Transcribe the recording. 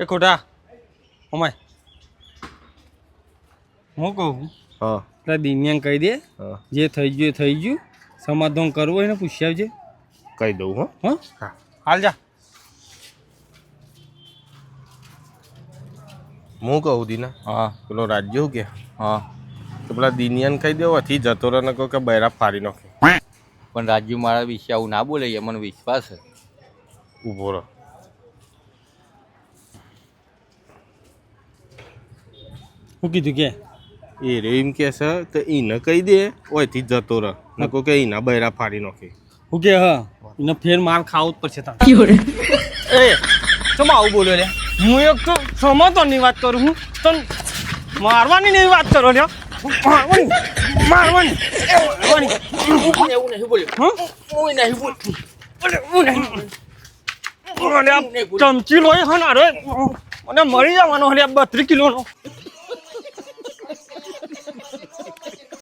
એ ખોટા. અમાય હું કહું? હા. એટલે દિન્યાને કહી દે. હા. જે થઈ ગયું એ થઈ ગયું. સમાધાન કરવું હોય ને પૂછી આવજે કહી દઉં હો. હં? હા. હાલ જા. હું કહું દીના? હા. પેલો રાજ્ય કે? હા. તો પેલા દિનિયાને કહી દેવો અથી જતો રહે ને કહો કે બૈરા ફાડી નાખે. પણ રાજ્યુ મારા વિશે આવું ના બોલે એ મને વિશ્વાસ છે. ઊભો રહો. હું કીધું કે? એ રે એમ કે છે તો એને કહી દે ઓયથી જ જતો રહ. નકો કહો કે એના બૈરા ફાડી નાખે. હું કે હા એને ફેર માર ખાવું જ પડશે તારે. એ ચમ આવું બોલ્યો રે? હું એક તો સમાધાનની વાત કરું હું. તન મારવાની નહીં વાત કરો લ્યો. મારવાની મારવાની મારવાની. એવું નહીં બોલ્યો. હં? હું નહીં બોલ્યો. હું નહીં. ચમચી લોહી હન મને મરી જવાનો અરે બત્રીસ કિલોનો.